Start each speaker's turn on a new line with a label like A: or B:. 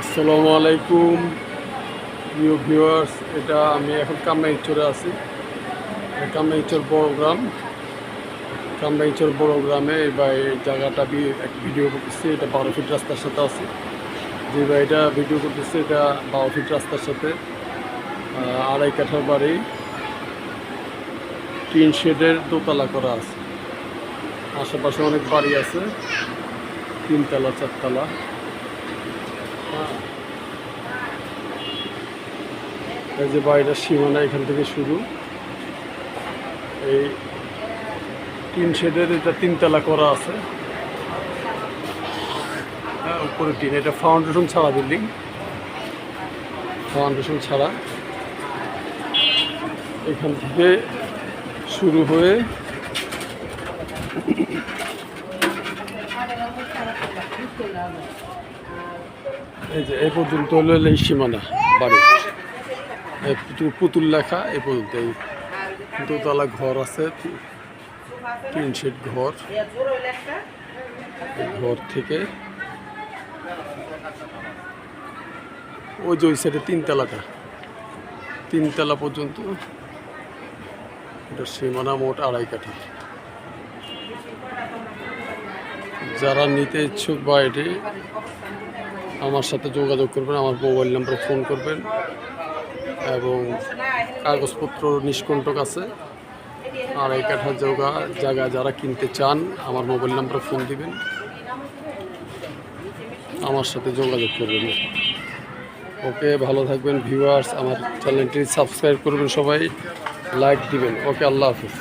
A: আসসালামু আলাইকুম। প্রিয় ভিউয়ার্স, এটা আমি এখন কামরাইচরে আছি। কামরাইচর বড় গ্রাম। কামরাইচর বড় গ্রামে এই বা এই জায়গাটা বি- এক ভিডিও করতেছি। এটা বারো ফিট রাস্তার সাথে আছে। যে বাড়িটা ভিডিও করতেছি, এটা বারো ফিট রাস্তার সাথে। আড়াই কাঠার বাড়ি। টিন শেডের দোতলা করা আছে। আশেপাশে অনেক বাড়ি আছে। তিনতলা, চারতলা। এই যে বাড়িটার সীমানা এখান থেকে শুরু। এই তিন শেডের এটা তিনতলা করা আছে। হ্যাঁ উপরে টিন। এটা ফাউন্ডেশন ছাড়া বিল্ডিং ফাউন্ডেশন ছাড়া। এখান থেকে শুরু হয়ে এই যে, এই পর্যন্ত হলো এই সীমানা, বাড়ি। পুতুল লেখা এই পর্যন্ত। এই দোতলা ঘর আছে তিন সেট ঘর। ঘর থেকে ওই যে ওই সাইডে তিনতলাটা। তিনতলা পর্যন্ত এটা সীমানা মোট আড়াই কাঠা। যারা নিতে ইচ্ছুক বা এটি আমার সাথে যোগাযোগ করবেন, আমার মোবাইল নাম্বারে ফোন করবেন এবং কাগজপত্র নিষ্কণ্টক আছে। আর এই কাঠা যোগা জায়গা যারা কিনতে চান, আমার মোবাইল নাম্বারে ফোন দিবেন। আমার সাথে যোগাযোগ করবেন। ওকে, ভালো থাকবেন ভিউয়ার্স আমার চ্যানেলটি সাবস্ক্রাইব করবেন সবাই লাইক দিবেন। ওকে, আল্লাহ হাফিজ।